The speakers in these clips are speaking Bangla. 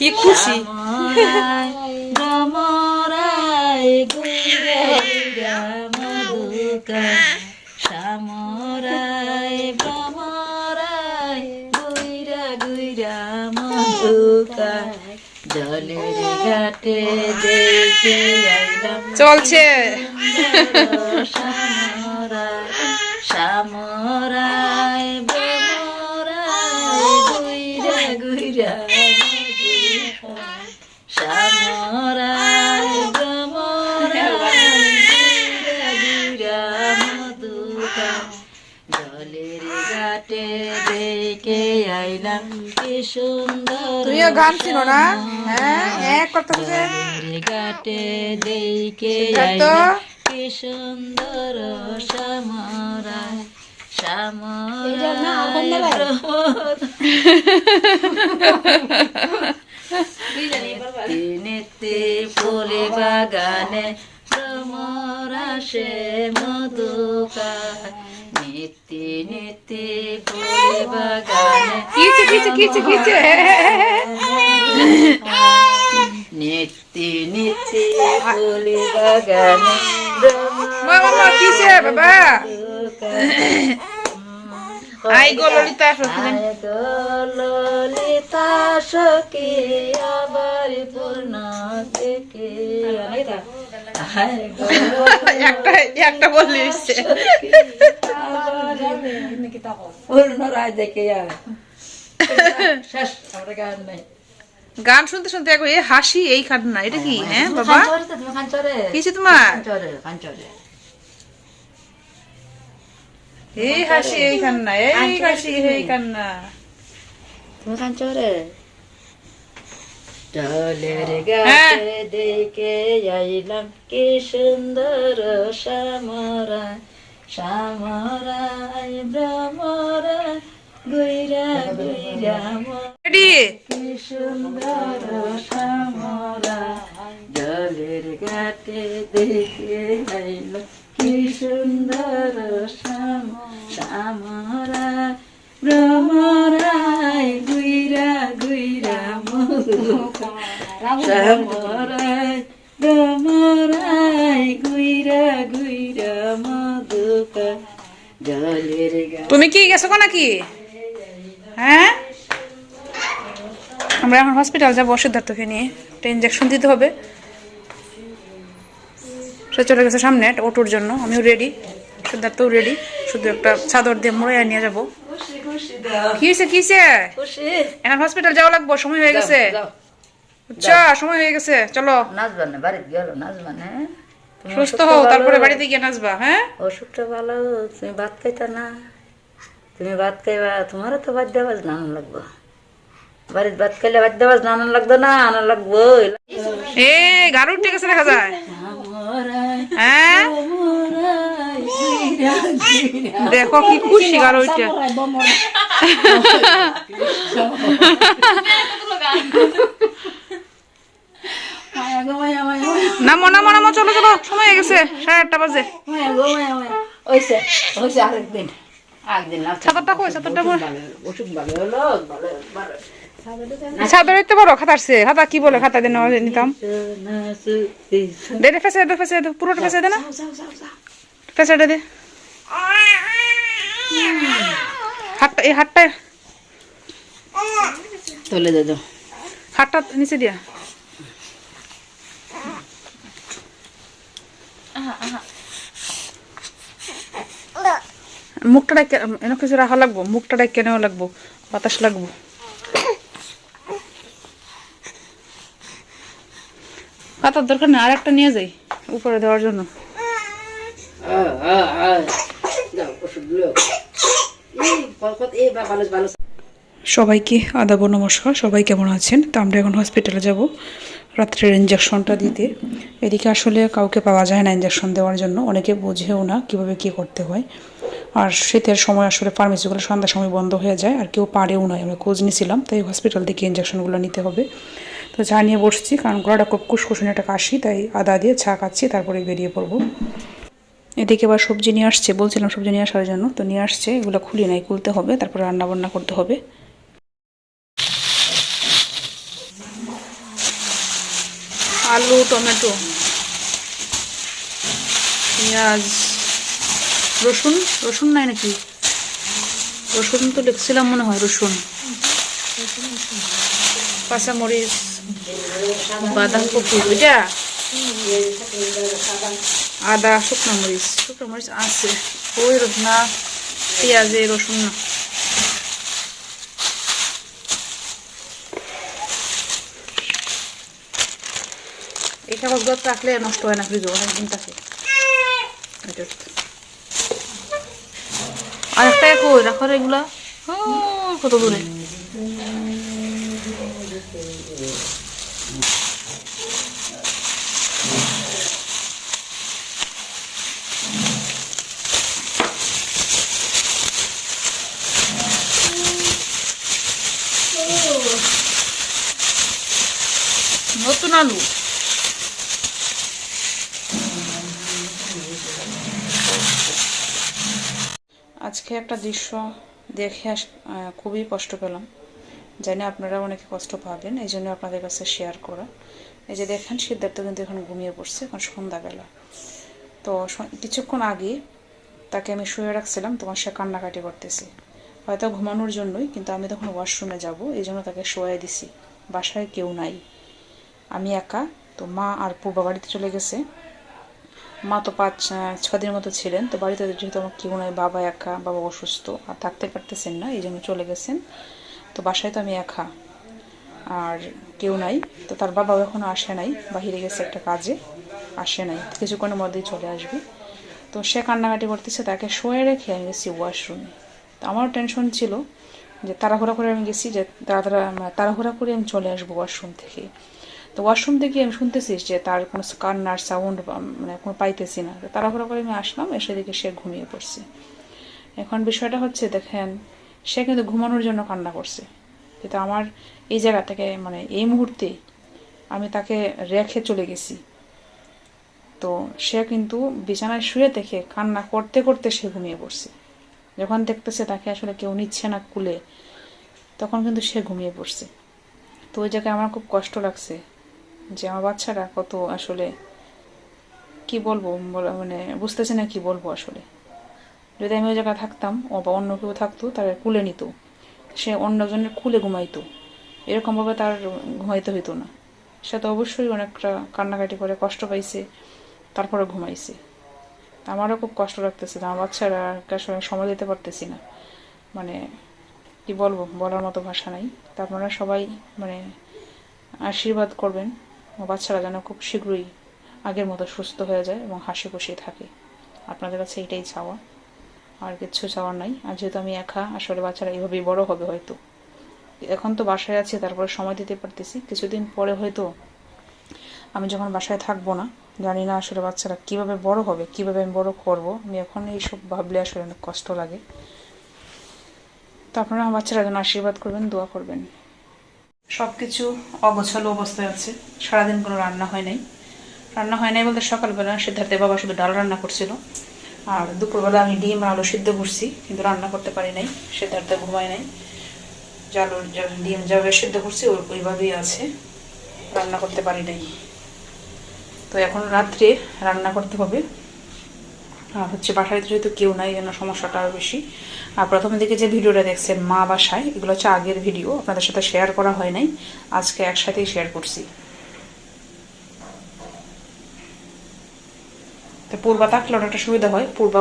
কি খুশি ভ্রমরায় গুইরা গুইরা মধুকা শ্যামরায় ভ্রমরায় গুইরা গুইরা মধুকা জলের ঘাটে দেখে চলছে শ্যামরায় শ্যামরায় ভ্রমরায় গুইরা গুইরা মধুকা শ্যামরায় ভ্রমরায় গুইরা গুইরা মধুকা জলের ঘাটে দেখে আইলাম কি সুন্দর তুমিও গান চিনো না? হ্যাঁ এক কথা বুঝে ঘাটে দেখে? আইলাম কি সুন্দর শ্যামরায়। শ্যামরায় তিনিতে ফুলে বাগানে কিছে কিছু নিত্যি নিত্যি ফুলে বাগানে মামা মা কিছে বাবা? আই গো ললিতা সখী ললিতা সখী আবার থেকে একটা একটা বললি দেখে শেষ আমরা গান নাই গান শুনতে শুনতে একবার এ হাসি এই কান্না এটা কি? হ্যাঁ বাবা? কিছে তোমার? এই হাসি এই কান্না এই হাসি এই কান্না তুমি জলের গাছে দেখে আইলাম কি সুন্দর শ্যামরা শ্যামরায় ভ্রমরা কি সুন্দর শ্যামরা জলের ঘাটে দেখে আইলাম কি সুন্দর শ্যামরা ভ্রমরায় গুইরা গুইরা শ্যামরায় ভ্রমরায় গুইরা গুইরা মধুকা জলের তুমি কি গেছো কো নাকি? হ্যাঁ? আমরা এখন হসপিটাল যাব সিদ্ধার্থকে নিয়ে। একটা ইঞ্জেকশন দিতে হবে। সে চলে গেছে সামনে একটা অটোর জন্য। আমিও রেডি সিদ্ধার্থও রেডি শুধু একটা চাদর দিয়ে মোড়াই নিয়ে যাব। খুশি খুশি দাও কি হয়েছে কি হয়েছে? খুশি এখন হসপিটাল যাওয়া লাগবো সময় হয়ে গেছে। আচ্ছা সময় হয়ে গেছে চলো। নাচবা না বাড়িতে গেল নাচবা না সুস্থ অসুখটা হও তারপরে বাড়িতে গিয়ে নাচবা হ্যাঁ? অসুখটা ভালো তুমি ভাত খাইতা না? তুমি ভাত খাইবা তোমারও তো ভাত দেওয়া নান লাগবো বাড়িতে ভাত খাইলে ভাত দেওয়া নান লাগতো না আনা লাগবো এ গাড়ুর ঠিক আছে দেখা যায় হ্যাঁ দেখো কি খুশি গাড়ুটা নামো নামো নামো চলো চলো সময় গেছে সাড়ে আটটা বাজে ওইসে ওইসে আরেকদিন চাদরটা কই পারো খাতারছে। খাতা কি বলে খাতা দিয়ে নিতাম। দে দে ফেসে দে ফেসে দে পুরোটা ফেসে দে না। ফেসেটা দে। হাতটা এই হাতটা তুলে দে দাও হাতটা নিচে দিয়া। মুখটা ডাকে এনে কিছু রাখা লাগবো, মুখটা ডাকে লাগবো, বাতাস লাগবো। পাতার দরকার নেই, আর একটা নিয়ে যাই উপরে দেওয়ার জন্য। সবাইকে আদাব নমস্কার, সবাই কেমন আছেন? তো আমরা এখন হসপিটালে যাব, রাত্রের ইঞ্জেকশনটা দিতে। এদিকে আসলে কাউকে পাওয়া যায় না ইঞ্জেকশন দেওয়ার জন্য, অনেকে বোঝেও না কীভাবে কি করতে হয়। আর শীতের সময় আসলে ফার্মেসিগুলো সন্ধ্যার সময় বন্ধ হয়ে যায়, আর কেউ পারেও নয় আমরা খোঁজ নিয়েছিলাম তাই হসপিটাল থেকে ইঞ্জেকশনগুলো নিতে হবে। তো চা নিয়ে বসছি, কারণ গলাটা খুব কুসকুসুনি একটা কাশি, তাই আদা দিয়ে চা খাচ্ছি, তারপরে বেরিয়ে পড়ব। এদিকে আবার সবজি নিয়ে আসছে, বলছিলাম সবজি নিয়ে আসার জন্য, তো নিয়ে আসছে, এগুলো খুলি নাই, খুলতে হবে, তারপরে রান্না বান্না করতে হবে। আলু, টমেটো, পেঁয়াজ রসুন রসুন নাই নাকি? রসুন তো লিখছিলাম মনে হয়, রসুন। কাঁচামরিচ বাঁধাকপি এটা আদা, শুকনো মরিচ শুকনো মরিচ আছে। ওই রসুন না, পেঁয়াজে রসুন না। এই কাগজগুলো রাখলে নষ্ট হয় না, ফ্রিজে অনেকদিন থাকে। আর একটা কই রাখো এগুলা। কত দূরে। নতুন আলু। আজকে একটা দৃশ্য দেখে আস- খুবই কষ্ট পেলাম। জানি আপনারা অনেকে কষ্ট পাবেন, এই জন্য আপনাদের কাছে শেয়ার করা। এই যে দেখেন, সিদ্ধার্থ কিন্তু এখন ঘুমিয়ে পড়ছে, এখন সন্ধ্যাবেলা। তো কিছুক্ষণ আগে তাকে আমি শুয়ে রাখছিলাম তোমার সে কান্নাকাটি করতেছে। হয়তো ঘুমানোর জন্যই, কিন্তু আমি তখন ওয়াশরুমে যাব, এই জন্য তাকে শোয়াই দিছি। বাসায় কেউ নাই। আমি একা, তো মা আর পূর্বা বাড়িতে চলে গেছে। মা তো পাঁচ আহ, ছ দিনের মতো ছিলেন তো বাড়িতে যেহেতু আমার কেউ নাই বাবা একা বাবা অসুস্থ আর থাকতে পারতেছেন না এই জন্য চলে গেছেন। তো বাসায় তো আমি একা আর কেউ নাই তো তার বাবাও এখনও আসে নাই বাহিরে গেছে একটা কাজে আসে নাই কিছুক্ষণের মধ্যেই চলে আসবে। তো সে কান্নাকাটি করতেছে তাকে শোয়ে রেখে আমি গেছি ওয়াশরুমে তো আমারও টেনশন ছিল যে তাড়াহুড়া করে আমি গেছি যে তাড়াতাড়া মানে তাড়াহুড়া করে আমি চলে আসব ওয়াশরুম থেকে। তো ওয়াশরুম থেকে আমি শুনতেছি যে তার কোনো কান্নার সাউন্ড মানে কোনো পাইতেছি না। তাড়াহুড়া করে আমি আসলাম, এসে দেখে সে ঘুমিয়ে পড়ছে। এখন বিষয়টা হচ্ছে, দেখেন, সে কিন্তু ঘুমানোর জন্য কান্না করছে। কিন্তু আমার এই জায়গা থেকে মানে এই মুহূর্তে আমি তাকে রেখে চলে গেছি। তো সে কিন্তু বিছানায় শুয়ে দেখে কান্না করতে করতে সে ঘুমিয়ে পড়ছে। যখন দেখতেছে তাকে আসলে কেউ নিচ্ছে না কুলে, তখন কিন্তু সে ঘুমিয়ে পড়ছে। তো ওই জায়গায় আমার খুব কষ্ট লাগছে। যে আমার বাচ্চারা কত আসলে কি বলব, বলা- মানে বুঝতেছে না কি বলব আসলে। যদি আমি ওই জায়গায় থাকতাম, ও বা অন্য কেউ থাকতো তার কুলে নিত। সে অন্যজনের কুলে ঘুমাইতো। এরকমভাবে তার ঘুমাইতে হইতো না। সে তো অবশ্যই অনেকটা কান্নাকাটি করে, কষ্ট পাইছে, তারপরে ঘুমাইছে। আমারও খুব কষ্ট লাগতেছে আমার বাচ্চারা আসলে সময় দিতে পারতেছি না। মানে কি বলব, বলার মতো ভাষা নাই। তা আপনারা সবাই মানে আশীর্বাদ করবেন। বাচ্চারা যেন খুব শীঘ্রই আগের মতো সুস্থ হয়ে যায় এবং হাসি খুশি থাকে। আপনাদের কাছে এটাই চাওয়া। আর কিচ্ছু চাওয়ার নাই। আর যেহেতু আমি একা, আসলে বাচ্চারা এইভাবেই বড় হবে হয়তো। এখন তো বাসায় আছি, তারপরে সময় দিতে পারতেছি। কিছুদিন পরে হয়তো আমি যখন বাসায় থাকব না, জানি না আসলে বাচ্চারা কীভাবে বড় হবে, কীভাবে আমি বড় করব। আমি এখন এইসব ভাবলে আসলে অনেক কষ্ট লাগে। তো আপনারা আমার বাচ্চারা যেন আশীর্বাদ করবেন, দোয়া করবেন। সব কিছু অগোছালো অবস্থায় আছে। সারাদিন কোনো রান্না হয় নাই। রান্না হয় নাই বলতে সকালবেলা সিদ্ধার্থে বাবা শুধু ডাল রান্না করছিল। আর দুপুরবেলা আমি ডিম আলু সিদ্ধ করছি, কিন্তু রান্না করতে পারি নাই। সিদ্ধার্থে ঘুমায় নাই। জালু ডিম যাবে সিদ্ধ করছি, ওই- ওইভাবেই আছে। রান্না করতে পারি নাই। তো এখন রাত্রে রান্না করতে হবে। আর হচ্ছে বাসায় যেহেতু কেউ নাই যেন সমস্যাটা আরও বেশি। আর প্রথম দিকে যে ভিডিওটা দেখছেন মা বাসায়, এগুলো হচ্ছে আগের ভিডিও, আপনাদের সাথে শেয়ার করা হয় নাই, আজকে একসাথেই শেয়ার করছি। তো পূর্বা থাকলে অনেকটা সুবিধা হয় পূর্বা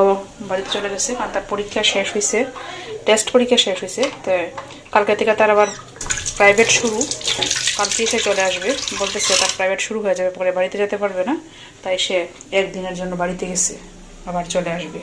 বাড়িতে চলে গেছে কারণ তার পরীক্ষা শেষ হয়েছে টেস্ট পরীক্ষা শেষ হয়েছে, তো কালকে থেকে তার আবার প্রাইভেট শুরু, কালকেই সে চলে আসবে, বলতেছে তার প্রাইভেট শুরু হয়ে যাবে, পরে বাড়িতে যেতে পারবে না, তাই সে একদিনের জন্য বাড়িতে গেছে। আবার চলে আসবে।